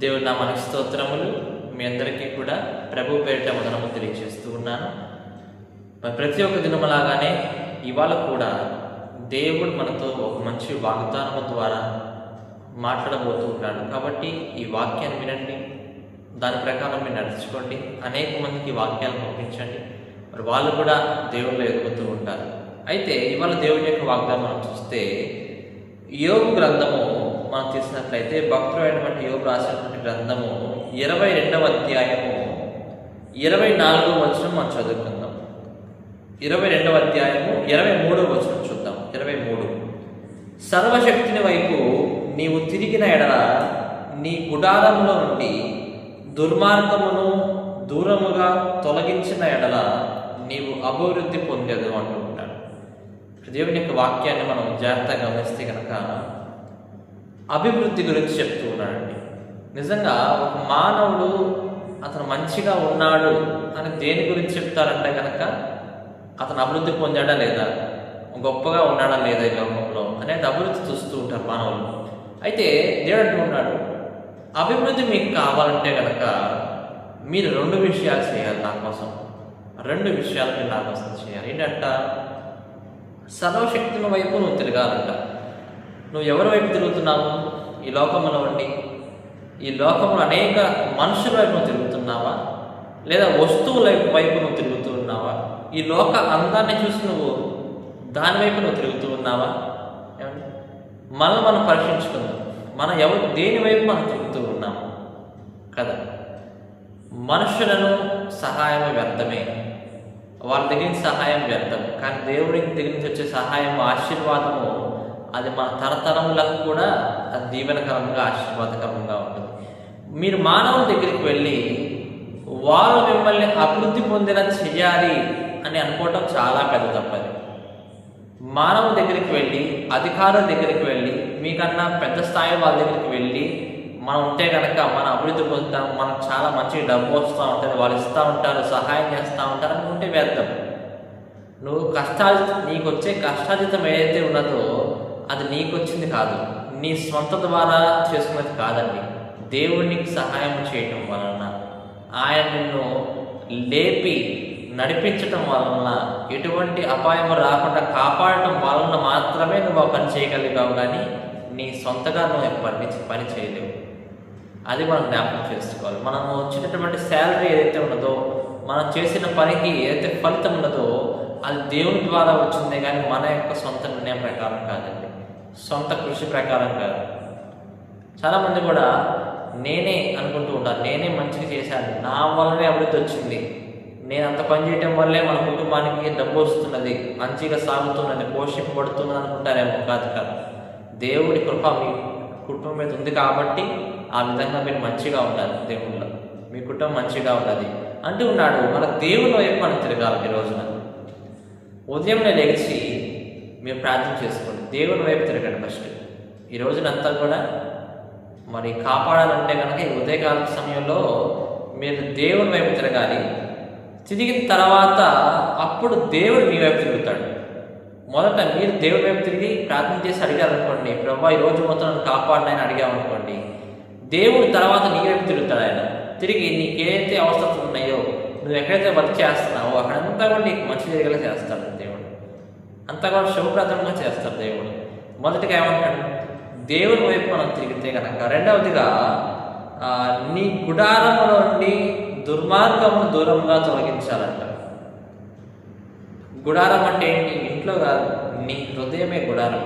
దేవుడు నా మనకి స్తోత్రములు. మీ అందరికీ కూడా ప్రభు పేరిట వదనము తెలియజేస్తూ ఉన్నాను. మరి ప్రతి ఒక్క దినములాగానే ఇవాళ కూడా దేవుడు మనతో ఒక మంచి వాగ్దానము ద్వారా మాట్లాడబోతూ ఉన్నాడు. కాబట్టి ఈ వాక్యాన్ని వినండి. దాని ప్రకారం మీరు నడుచుకోండి. అనేక మందికి వాక్యాలు వాక్యాలను పంపించండి. మరి వాళ్ళు కూడా దేవుళ్ళు ఎదుగుతూ ఉంటారు. అయితే ఇవాళ దేవుని యొక్క వాగ్దానం చూస్తే యోగు గ్రంథము మనం తీసినట్లయితే భక్తుడైనటువంటి యోగు రాసినటువంటి గ్రంథము ఇరవై రెండవ అధ్యాయము. ఇరవై నాలుగో వచనం మనం చదువుకుందాం. ఇరవై రెండవ అధ్యాయము ఇరవై మూడవ వచనం చూద్దాం. ఇరవై మూడు. సర్వశక్తిని వైపు నీవు తిరిగిన ఎడల నీ గుడారంలో నుండి దుర్మార్గమును దూరముగా తొలగించిన ఎడల నీవు అభివృద్ధి పొందేదు అంటుంటాడు. దేవుని యొక్క వాక్యాన్ని మనం జాగ్రత్తగా గమనిస్తే కనుక అభివృద్ధి గురించి చెప్తూ ఉన్నాడండి. నిజంగా ఒక మానవుడు అతను మంచిగా ఉన్నాడు అని దేని గురించి చెప్తారంటే కనుక అతను అభివృద్ధి పొందాడా లేదా? గొప్పగా ఉన్నాడా లేదా ఈ లోకంలో అనేది అభివృద్ధి చూస్తూ ఉంటారు మానవులు. అయితే దేవుడు అంటున్నాడు అభివృద్ధి మీకు కావాలంటే కనుక మీరు రెండు విషయాలు చేయాలి నా కోసం. రెండు విషయాలు మీరు నా కోసం చేయాలి. ఏంటంట? సర్వశక్తుల వైపు నువ్వు తిరగాలంట. నువ్వు ఎవరి వైపు తిరుగుతున్నావు? ఈ లోకంలో ఉండి ఈ లోకంలో అనేక మనుషుల వైపు నువ్వు తిరుగుతున్నావా? లేదా వస్తువుల వైపు నువ్వు తిరుగుతూ ఉన్నావా? ఈ లోక అందాన్ని చూసి నువ్వు దాని వైపు నువ్వు తిరుగుతూ ఉన్నావా? ఏమండి? మనం మనం పరీక్షించుకుందాం. మనం ఎవరు దేని వైపు మనం తిరుగుతూ ఉన్నాము కదా? మనుషులను సహాయం వ్యర్థమే. వాళ్ళ దగ్గర సహాయం వ్యర్థం. కానీ దేవుడి దగ్గర నుంచి వచ్చే సహాయం ఆశీర్వాదము అది మన తరతరములకు కూడా అది దీవెనకరంగా ఆశీర్వాదకరంగా ఉంటుంది. మీరు మానవుల దగ్గరికి వెళ్ళి వాళ్ళు మిమ్మల్ని అభివృద్ధి పొందిన చెయ్యాలి అని అనుకోవటం చాలా పెద్ద తప్పది. మానవుల దగ్గరికి వెళ్ళి అధికారుల దగ్గరికి వెళ్ళి మీకన్నా పెద్ద స్థాయి వాళ్ళ దగ్గరికి వెళ్ళి మనం ఉంటే కనుక మనం అభివృద్ధి పొందుతాం మనకు చాలా మంచి డబ్బు వస్తూ ఉంటుంది వాళ్ళు ఇస్తూ ఉంటారు సహాయం చేస్తూ ఉంటారు అనుకుంటే వ్యర్థం. నువ్వు కష్టాజితం నీకు వచ్చే కష్టార్జితం ఏదైతే ఉన్నదో అది నీకు వచ్చింది కాదు. నీ స్వంత ద్వారా చేసుకున్నది కాదండి. దేవునికి సహాయం చేయటం వలన ఆయన నిన్ను లేపి నడిపించటం వలన ఎటువంటి అపాయం రాకుండా కాపాడటం వలన మాత్రమే నువ్వు ఆ పని చేయగలిగావు కానీ నీ సొంతగా నువ్వు పని పని చేయలేవు. అది మనం జ్ఞాపకం చేసుకోవాలి. మనం వచ్చినటువంటి శాలరీ ఏదైతే ఉన్నదో మనం చేసిన పనికి ఏదైతే ఫలితం ఉన్నదో అది దేవుని ద్వారా వచ్చిందే కానీ మన యొక్క సొంత నిర్ణయం ప్రకారం కాదండి. సొంత కృషి ప్రకారం కాదు. చాలామంది కూడా నేనే అనుకుంటూ ఉంటారు నేనే మంచిగా చేశాను నా వల్లనే అభివృద్ధి వచ్చింది నేను అంత పని చేయటం వల్లే మన కుటుంబానికి డబ్బు వస్తున్నది మంచిగా సాగుతున్నది పోషింపబడుతున్నది అనుకుంటారేమో కాదు కాదు. దేవుడి కృప మీ కుటుంబం మీద ఉంది కాబట్టి ఆ విధంగా మీరు మంచిగా ఉండాలి దేవుళ్ళ మీ కుటుంబం మంచిగా ఉన్నది అంటూ ఉన్నాడు మన దేవుని వైపు మనం తిరగాలి ఈ రోజున. ఉదయం లేచి మీరు ప్రార్థన చేసుకోండి. దేవుని వైపు తిరగండి ఫస్ట్ ఈ రోజునంతా కూడా మరి కాపాడాలంటే కనుక ఈ ఉదయకాల సమయంలో మీరు దేవుని వైపు తిరగాలి. తిరిగిన తర్వాత అప్పుడు దేవుడు మీ వైపు తిరుగుతాడు. మొదట మీరు దేవుడి వైపు తిరిగి ప్రార్థన చేసి అడిగారనుకోండి ప్రభా ఈ రోజు మొత్తం నన్ను కాపాడినని అడిగామనుకోండి దేవుడు తర్వాత నీ వైపు తిరుగుతాడు ఆయన. తిరిగి నీకేదైతే అవసరం ఉన్నాయో నువ్వు ఎక్కడైతే వర్క్ చేస్తున్నావో అక్కడంతా కూడా నీకు మంచి జరిగేలా చేస్తాడు దేవుడు. అంతగా శుభప్రదంగా చేస్తారు దేవుడు. మొదటిగా ఏమంటాడు? దేవుని వైపు మనం తిరిగితే కనుక రెండవదిగా నీ గుడారములో నుండి దుర్మార్గమును దూరంగా తొలగించాలంట. గుడారం అంటే ఏంటి? ఇంట్లో కాదు నీ హృదయమే గుడారం.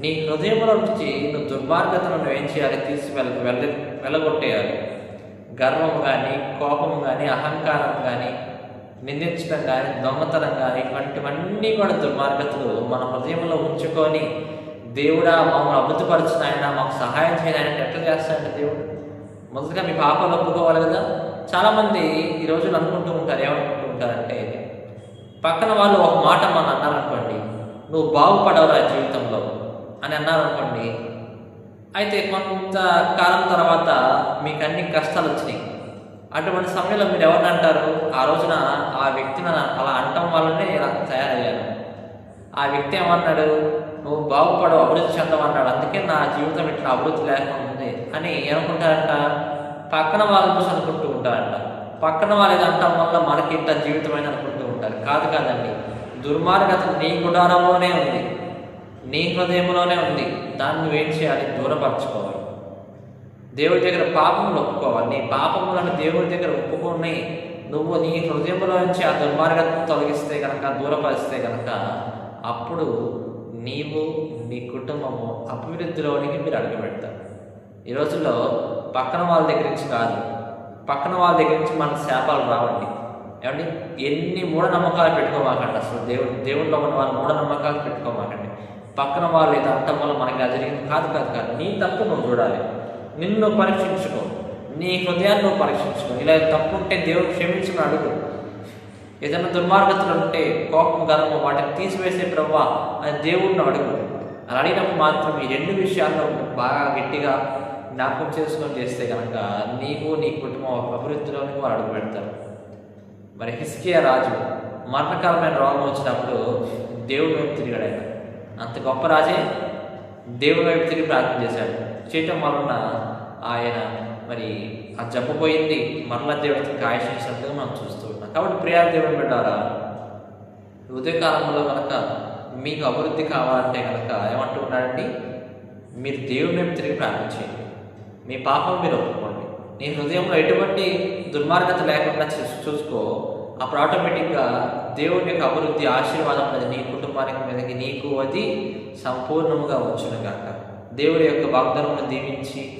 నీ హృదయంలో నుంచి నువ్వు దుర్మార్గతను నువ్వు ఏం చేయాలి? తీసి వెళ్ళ వెళ్ళ వెళ్ళగొట్టేయాలి గర్వం కానీ కోపం కానీ అహంకారం కానీ నిందించడం కానీ దొంగతనం కానీ ఇటువంటివన్నీ కూడా దుర్మార్గతలు మన హృదయంలో ఉంచుకొని దేవుడా మమ్మల్ని అభివృద్ధిపరచిన ఆయన మాకు సహాయం చేయని ఆయన ఎట్లా చేస్తాడంటే దేవుడు? మొదటగా మీ పాపలు ఒప్పుకోవాలి కదా. చాలామంది ఈ రోజులు అనుకుంటూ ఉంటారు ఏమనుకుంటూ ఉంటారంటే పక్కన వాళ్ళు ఒక మాట మన అన్నారనుకోండి నువ్వు బాగుపడవురా జీవితంలో అని అన్నారనుకోండి అయితే కొంత కాలం తర్వాత మీకు అన్ని కష్టాలు వచ్చినాయి. అటువంటి సమయంలో మీరు ఎవరిని అంటారు? ఆ రోజున ఆ వ్యక్తిని అలా- అంటం వల్లనే ఇలా తయారయ్యాను. ఆ వ్యక్తి ఏమన్నాడు? నువ్వు బాగుపడవు అభివృద్ధి చెందమన్నాడు అందుకే నా జీవితం ఇట్లా అభివృద్ధి లేకుండా ఉంది అని ఏమనుకుంటారంట? పక్కన వాళ్ళని చూసి అనుకుంటూ ఉంటారంట. పక్కన వాళ్ళు ఇది అంటాం వల్ల మనకి ఇంత జీవితమైన అనుకుంటూ ఉంటారు. కాదు కాదండి. దుర్మార్గత నీ గుడారంలోనే ఉంది. నీ హృదయంలోనే ఉంది. దాన్ని నువ్వేం చేయాలి? దూరపరచుకోవాలి. దేవుడి దగ్గర పాపములు ఒప్పుకోవాలి. నీ పాపములను దేవుడి దగ్గర ఒప్పుకొని నువ్వు నీ హృదయంలో నుంచి ఆ దుర్మార్గతను తొలగిస్తే కనుక దూరపరిస్తే కనుక అప్పుడు నీవు నీ కుటుంబము అభివృద్ధిలోనికి మీరు అడుగుపెడతారు. ఈ రోజుల్లో పక్కన వాళ్ళ దగ్గర నుంచి కాదు పక్కన వాళ్ళ దగ్గర నుంచి మన శాపాలు రావండి. ఏమండి? ఎన్ని మూఢనమ్మకాలు పెట్టుకోమాకండి అసలు దేవుడు దేవుడిలో ఉన్న వాళ్ళ మూఢనమ్మకాలు పెట్టుకోమాకండి. పక్కన వాళ్ళు ఇది అంటం వల్ల మనకి అది జరిగింది. కాదు కాదు కాదు. నీ తప్పు నువ్వు చూడాలి. నిన్ను పరీక్షించుకో. నీ హృదయాన్ని నువ్వు పరీక్షించుకో. ఇలా తప్పు ఉంటే దేవుడు క్షమించుకుని అడుగు. ఏదైనా దుర్మార్గతలు ఉంటే కోపం గర్వం వాటిని తీసివేసే ప్రవ్వా అని దేవుడిని అడుగు. అలా అడిగినప్పుడు మాత్రం ఈ రెండు విషయాల్లో బాగా గట్టిగా జ్ఞాపకం చేసుకొని చేస్తే కనుక నీకు నీ కుటుంబం అభివృద్ధిలోని వారు అడుగు పెడతారు. మరి హిస్కియా రాజు మరణకరమైన రోగం వచ్చినప్పుడు దేవుడి వైపు తిరిగాడు ఆయన అంత గొప్ప రాజే దేవుడి వైపు తిరిగి ప్రార్థన చేశాడు. చేయటం వలన ఆయన మరి ఆ జబ్బు పోయింది మరలా దేవుడికి కాయశించినట్టుగా మనం చూస్తూ ఉన్నాం. కాబట్టి ప్రియా దేవుడు పెట్టారా ఉదయకాలంలో కనుక మీకు అభివృద్ధి కావాలంటే కనుక ఏమంటూ ఉన్నాడండి? మీరు దేవుడి వైపు తిరిగి ప్రార్థించండి మీ పాపం మీరు ఒప్పుకోండి. నీ హృదయంలో ఎటువంటి దుర్మార్గత లేకుండా చూసుకో. అప్పుడు ఆటోమేటిక్గా దేవుడి యొక్క అభివృద్ధి ఆశీర్వాదం అనేది నీ కుటుంబానికి మీదకి నీకు అది సంపూర్ణముగా వచ్చును కాక దేవుడి యొక్క వాగ్దానమును దీవించి